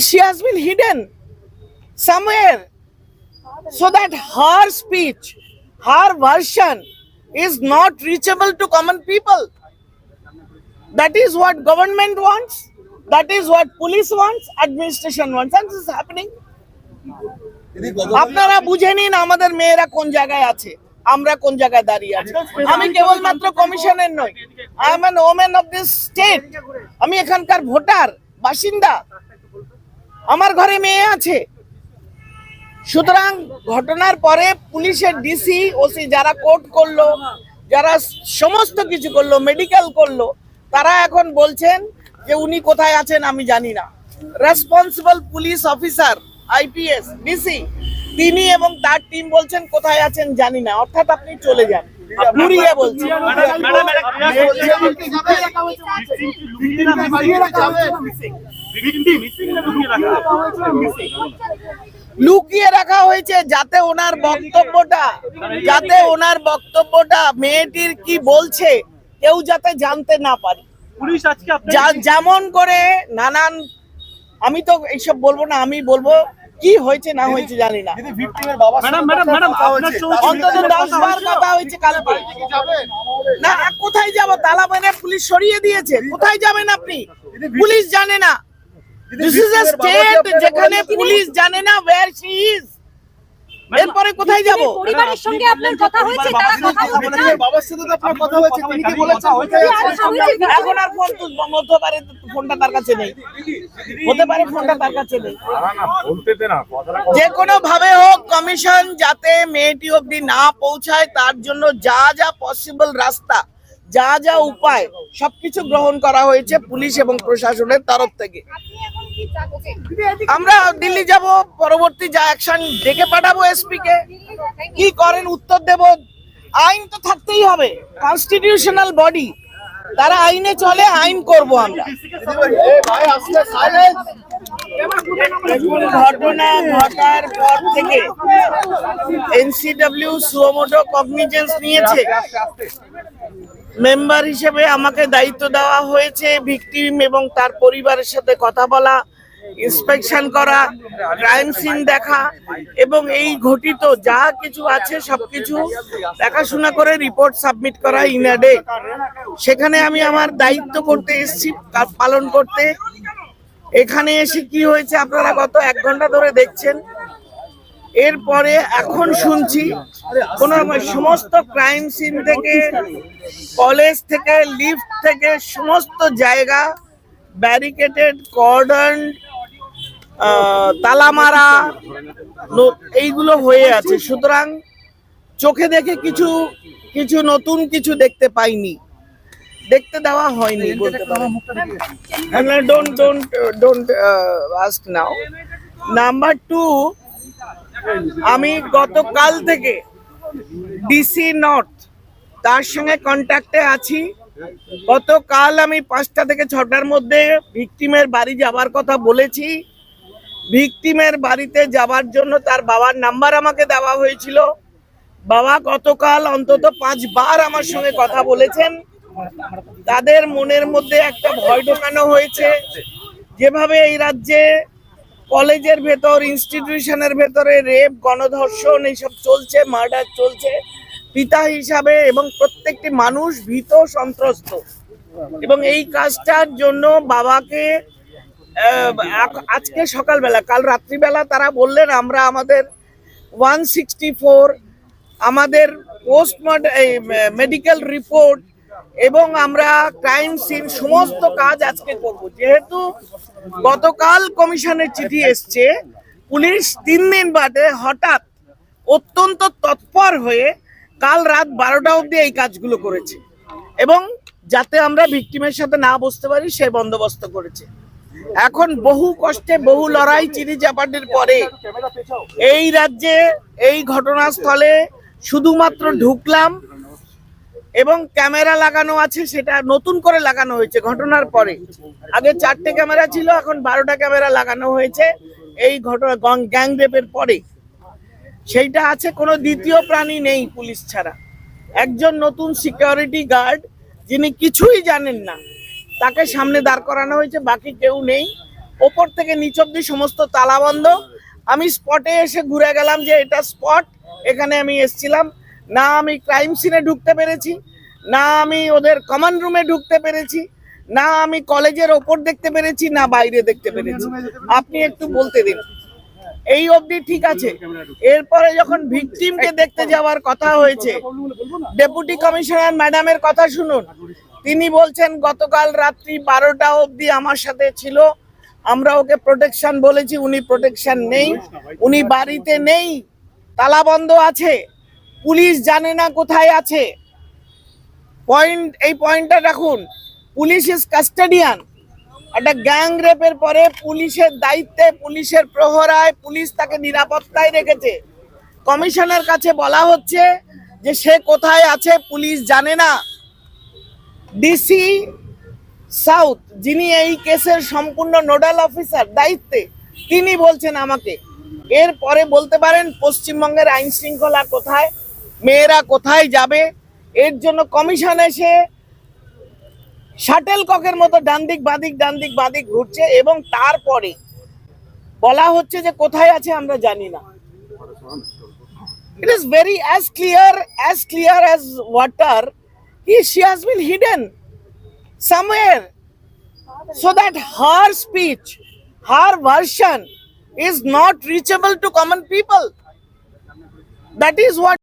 she has been hidden somewhere so that her speech, her version is not reachable to common people. That is what government wants. That is what police wants, administration wants, and this is happening. আপনারা বুঝে নিন আমাদের মেয়েরা কোন জায়গায় আছে আমরা কোন জায়গায় দাঁড়িয়ে আছি আমি কেবলমাত্র কমিশনের নই I am woman of this state আমি এখানকার ভোটার বাসিন্দা আমার ঘরে মেয়ে আছে সুতরাং ঘটনার পরে পুলিশের ডিসি ওসি যারা কোর্ট করল যারা সমস্ত কিছু করল মেডিকেল করল তারা এখন বলছেন যে উনি কোথায় আছেন আমি জানি না responsible police officer IPS DC তিনি এবং তার টিম বলছেন কোথায় আছেন জানি না অর্থাৎ আপনি চলে যান ঘুরিয়ে বলছেন লুকিয়ে রাখা হয়েছে যাতে ওনার বক্তব্যটা যাতে ওনার বক্তব্যটা মেয়েটির কি বলছে কেউ যাতে জানতে না পারে। যেমন করে নানান আমি তো এইসব বলব না আমি বলব কি হয়েছে না হয়েছে জানি না। অন্তত দশ বার কথা হয়েছে কালকে। কোথায় যাব? তালা মেরে পুলিশ সরিয়ে দিয়েছে। কোথায় যাবেন আপনি? পুলিশ জানে না। দিস ইজ যে স্টেট যেখানে পুলিশ জানে না ওয়্যার শি ইজ এরপরে কোথায় যাব? পরিবারের সঙ্গে আপনার কথা হয়েছে তারা কথা বলছে বাবার সাথে তো আপনার কথা হয়েছে তিনি কি? এখন আর ফোন পারে ফোনটা তার কাছে নেই। হতে পারে ফোনটা তার কাছে নেই। যে কোনো ভাবে হোক কমিশন যাতে মেয়েটি অবধি না পৌঁছায় তার জন্য যা যা পসিবল রাস্তা যা যা উপায় সবকিছু গ্রহণ করা হয়েছে পুলিশ এবং প্রশাসনের তরফ থেকে। আমরা দিল্লি যাব, পরবর্তী যা অ্যাকশন ডেকে পাঠাবো এসপি কে। কি করেন? উত্তর দেব, আইন তো থাকতেই হবে কনস্টিটিউশনাল বডি তারা আইনে চলে, আইন করব আমরা। ঘটনা ঘটার পর থেকে এনসিডব্লিউ সুমোটো কগনিজেন্স নিয়েছে। মেম্বার হিসেবে আমাকে দায়িত্ব দেওয়া হয়েছে ভিকটিম এবং তার পরিবারের সাথে কথা বলা ইন্সপেকশন করা ক্রাইম সিন দেখা এবং এই ঘটিত যা কিছু আছে সবকিছু দেখাশোনা করে রিপোর্ট সাবমিট করা ইন আ ডে সেখানে আমি আমার দায়িত্ব করতে এসেছি পালন করতে। এখানে এসে কি হয়েছে আপনারা গত এক ঘণ্টা ধরে দেখছেন। এরপরে এখন শুনছি, কোন সমস্ত ক্রাইম সিন থেকে কলেজ থেকে লিফট থেকে, সমস্ত জায়গা ব্যারিকেটেড কর্ডন তালামারা এইগুলো হয়ে আছে। সুতরাং চোখে দেখে কিছু কিছু নতুন কিছু দেখতে পাইনি। দেখতে দেওয়া হয়নি don't don't don't ask now number two আমি গতকাল থেকে ডিসি নর্থ, তার সঙ্গে কন্ট্যাক্টে আছি। গতকাল আমি পাঁচটা থেকে ছটার মধ্যে ভিকটিমের বাড়ি যাবার কথা বলেছি। ভিকটিমের বাড়িতে যাবার জন্য তার বাবার নাম্বার আমাকে দেওয়া হয়েছিল। বাবা গতকাল অন্তত পাঁচবার আমার সঙ্গে কথা বলেছেন। তাদের মনের মধ্যে একটা ভয় ঢোকানো হয়েছে। যেভাবে এই রাজ্যে কলেজের ভেতর ইনস্টিটিউশনের ভেতরে রেপ গণধর্ষণ এইসব চলছে মার্ডার চলছে। পিতা হিসাবে এবং প্রত্যেকটি মানুষ ভীত সন্ত্রস্ত। এবং এই কাজটার জন্য বাবাকে আজকে সকালবেলা, কাল রাত্রিবেলা তারা বললেন, আমরা আমাদের ওয়ান সিক্সটি ফোর আমাদের পোস্ট মেডিকেল রিপোর্ট এবং আমরা ক্রাইম সিন সমস্ত কাজ আজকে করব। যেহেতু গতকাল কমিশনের চিঠি এসছে, পুলিশ তিন দিন বাদে হঠাৎ অত্যন্ত তৎপর হয়ে কাল রাত বারোটা অবধি এই কাজগুলো করেছে এবং যাতে আমরা ভিকটিমের সাথে না বসতে পারি, সে বন্দোবস্ত করেছে। এখন বহু কষ্টে বহু লড়াই চিনি চাপাটির পরে এই রাজ্যে এই ঘটনাস্থলে শুধুমাত্র ঢুকলাম এবং ক্যামেরা লাগানো আছে, সেটা নতুন করে লাগানো হয়েছে ঘটনার পরে। আগে চারটে ক্যামেরা ছিল, এখন বারোটা ক্যামেরা লাগানো হয়েছে এই ঘটনা গ্যাং রেপের পরে। সেইটা আছে, কোনো দ্বিতীয় প্রাণী নেই পুলিশ ছাড়া। একজন নতুন সিকিউরিটি গার্ড যিনি কিছুই জানেন না, তাকে সামনে দাঁড় করানো হয়েছে, বাকি কেউ নেই। ওপর থেকে নিচ অব্দি সমস্ত তালা বন্ধ আমি স্পটে এসে ঘুরে গেলাম যে, এটা স্পট এখানে আমি এসছিলাম। না আমি ক্রাইম সিনে ঢুকতে পেরেছি, না আমি ওদের কমন রুমে ঢুকতে পেরেছি, না আমি কলেজের ওপর দেখতে পেরেছি, না বাইরে দেখতে পেরেছি। আপনি একটু বলতে দিন। এই অবধি ঠিক আছে। এরপরে যখন ভিকটিমকে দেখতে যাওয়ার কথা হয়েছে ডেপুটি কমিশনার ম্যাডামের কথা শুনুন। তিনি বলছেন, গতকাল রাত্রি বারোটা অবধি আমার সাথে ছিল। আমরা ওকে প্রোটেকশন বলেছি, উনি প্রোটেকশন নেই। উনি বাড়িতে নেই। তালা বন্ধ আছে। পুলিশ জানে না কোথায় আছে। পয়েন্ট এই পয়েন্টটা রাখুন। পুলিশ ইজ কাস্টাডিয়ান একটা গ্যাং রেপের পরে পুলিশের দায়িত্বে, পুলিশের প্রহরায় পুলিশ তাকে নিরাপত্তায় রেখেছে। কমিশনের কাছে বলা হচ্ছে যে সে কোথায় আছে, পুলিশ জানে না। ডিসি সাউথ যিনি এই কেসের সম্পূর্ণ নোডাল অফিসার, দায়িত্বে, তিনি বলছেন আমাকে। এরপরে বলতে পারেন, পশ্চিমবঙ্গের আইন শৃঙ্খলা কোথায়? মেয়েরা কোথায় যাবে এর জন্য কমিশন এসে শাটেল ককের মতো ডান দিক বাদিক ডান দিক বাদিক ঘুরছে এবং তারপরে বলা হচ্ছে যে কোথায় আছে আমরা জানি না it is very as clear as clear as water he, she has been hidden somewhere so that her speech her version is not reachable to common people that is what